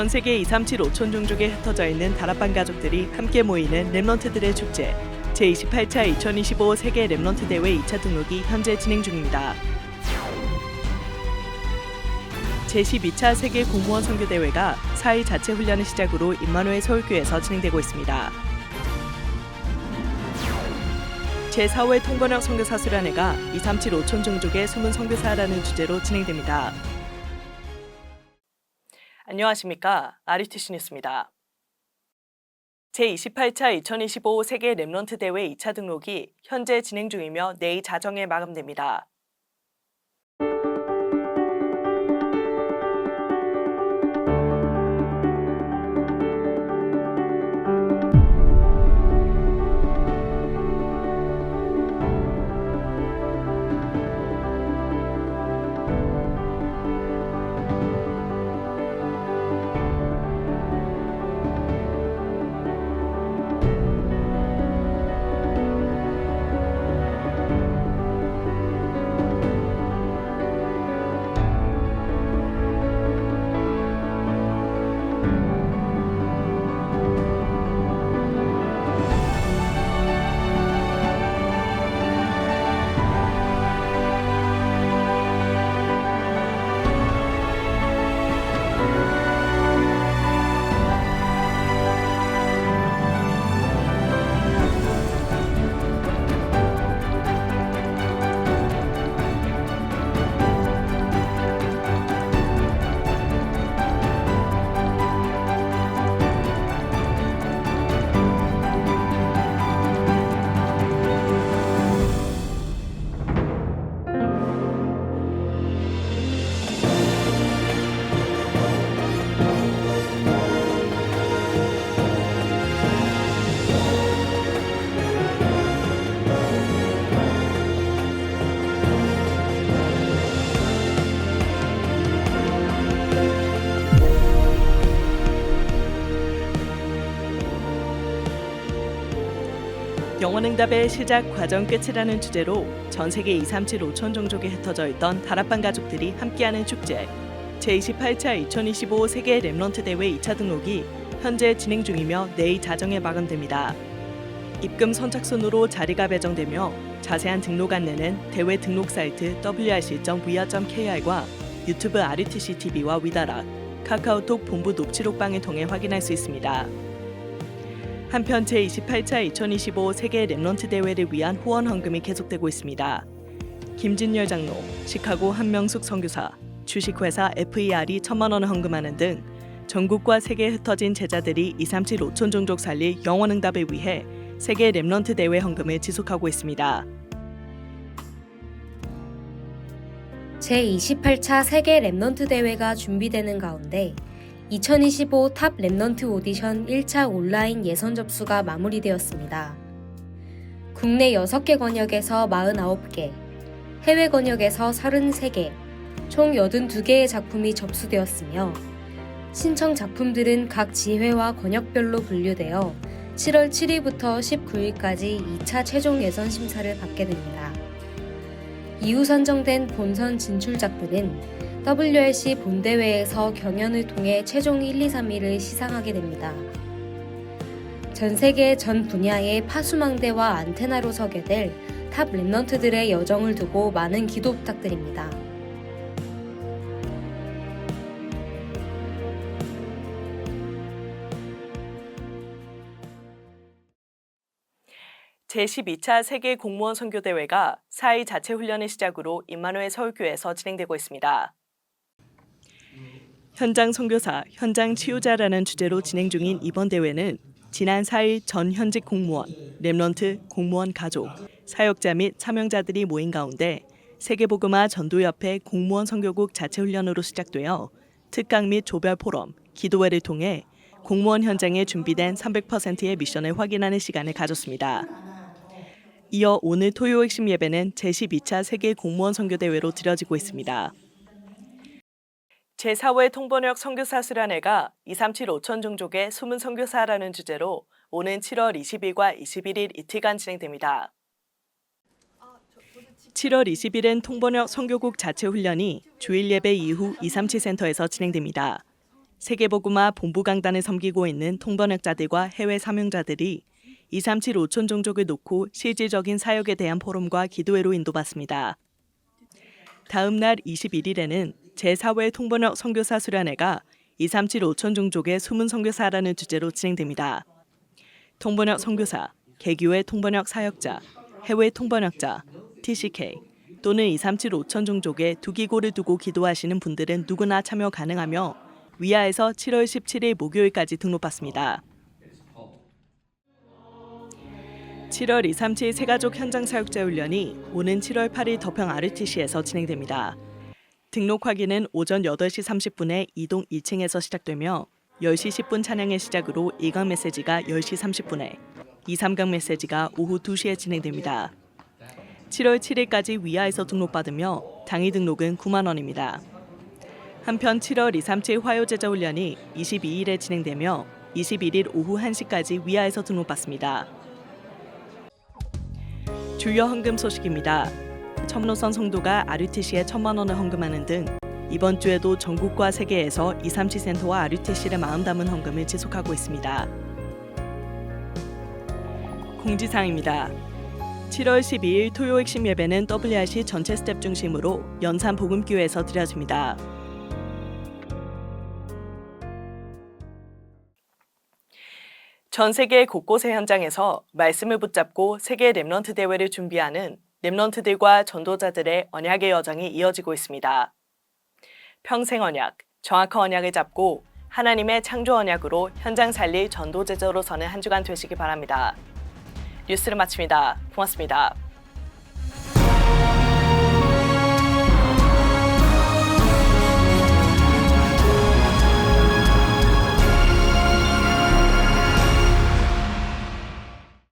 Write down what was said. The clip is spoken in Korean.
전 세계 237 5천 종족에 흩어져 있는 다락방 가족들이 함께 모이는 랩런트들의 축제 제28차 2025 세계 랩런트 대회 2차 등록이 현재 진행 중입니다. 제12차 세계 공무원 선교 대회가 4일 자체 훈련을 시작으로 임마누엘 서울교에서 진행되고 있습니다. 제4회 통번역 선교사 수련회가 237 5천 종족의 숨은 선교사라는 주제로 진행됩니다. 안녕하십니까. RTC 뉴스입니다. 제28차 2025 세계 랩런트 대회 2차 등록이 현재 진행 중이며 내일 자정에 마감됩니다. 영원응답의 시작 과정 끝이라는 주제로 전 세계 237 5천 종족에 흩어져 있던 다락방 가족들이 함께하는 축제 제28차 2025 세계 랩런트 대회 2차 등록이 현재 진행 중이며 내일 자정에 마감됩니다. 입금 선착순으로 자리가 배정되며 자세한 등록 안내는 대회 등록 사이트 wrc.vr.kr과 유튜브 RTC TV와 위다락, 카카오톡 본부 녹취록방을 통해 확인할 수 있습니다. 한편 제28차 2025 세계 랩런트 대회를 위한 후원 헌금이 계속되고 있습니다. 김진열 장로, 시카고 한명숙 선교사, 주식회사 FER이 천만 원을 헌금하는 등 전국과 세계에 흩어진 제자들이 237 5천 종족 살릴 영원 응답을 위해 세계 랩런트 대회 헌금을 지속하고 있습니다. 제28차 세계 랩넌트 대회가 준비되는 가운데 2025 탑 랩넌트 오디션 1차 온라인 예선 접수가 마무리되었습니다. 국내 6개 권역에서 49개, 해외 권역에서 33개, 총 82개의 작품이 접수되었으며 신청 작품들은 각 지회와 권역별로 분류되어 7월 7일부터 19일까지 2차 최종 예선 심사를 받게 됩니다. 이후 선정된 본선 진출작들은 WRC 본대회에서 경연을 통해 최종 1, 2, 3위를 시상하게 됩니다. 전 세계 전 분야의 파수망대와 안테나로 서게 될 탑 랩넌트들의 여정을 두고 많은 기도 부탁드립니다. 제12차 세계 공무원 선교 대회가 4일 자체 훈련을 시작으로 임마누엘 서울교에서 진행되고 있습니다. 현장 선교사, 현장 치유자라는 주제로 진행 중인 이번 대회는 지난 4일 전 현직 공무원, 랩런트, 공무원 가족, 사역자 및 사명자들이 모인 가운데 세계복음화 전도협회 공무원 선교국 자체 훈련으로 시작되어 특강 및 조별 포럼, 기도회를 통해 공무원 현장에 준비된 300%의 미션을 확인하는 시간을 가졌습니다. 이어 오늘 토요 핵심 예배는 제12차 세계 공무원 선교 대회로 드려지고 있습니다. 제4회 통번역 선교사 수련회가 237 5천 종족의 숨은 선교사라는 주제로 오는 7월 20일과 21일 이틀간 진행됩니다. 7월 20일엔 통번역 선교국 자체 훈련이 주일 예배 이후 237 센터에서 진행됩니다. 세계복음화 본부 강단을 섬기고 있는 통번역자들과 해외 사명자들이 237 5천 종족을 놓고 실질적인 사역에 대한 포럼과 기도회로 인도받습니다. 다음 날 21일에는 제4회 통번역 선교사 수련회가 237 5천 종족의 숨은 선교사라는 주제로 진행됩니다. 통번역 선교사, 개교의 통번역 사역자, 해외 통번역자, TCK 또는 237 5천 종족의 두기고를 두고 기도하시는 분들은 누구나 참여 가능하며 위아에서 7월 17일 목요일까지 등록받습니다. 7월 237 세가족 현장 사역자 훈련이 오는 7월 8일 덕평 RTC에서 진행됩니다. 등록 확인은 오전 8시 30분에 이동 1층에서 시작되며 10시 10분 찬양의 시작으로 1강 메시지가 10시 30분에 2, 3강 메시지가 오후 2시에 진행됩니다. 7월 7일까지 위아에서 등록받으며 당일 등록은 9만 원입니다. 한편 7월 237 화요제자 훈련이 22일에 진행되며 21일 오후 1시까지 위아에서 등록받습니다. 주요 헌금 소식입니다. 첨노선 성도가 RUTC에 천만 원을 헌금하는 등 이번 주에도 전국과 세계에서 237 센터와 RUTC를 마음 담은 헌금을 지속하고 있습니다. 공지사항입니다. 7월 12일 토요 핵심 예배는 WRC 전체 스텝 중심으로 연산 복음교회에서 드려집니다. 전 세계 곳곳의 현장에서 말씀을 붙잡고 세계 랩런트 대회를 준비하는 랩런트들과 전도자들의 언약의 여정이 이어지고 있습니다. 평생 언약, 정확한 언약을 잡고 하나님의 창조 언약으로 현장 살릴 전도 제자로 서는 한 주간 되시기 바랍니다. 뉴스를 마칩니다. 고맙습니다.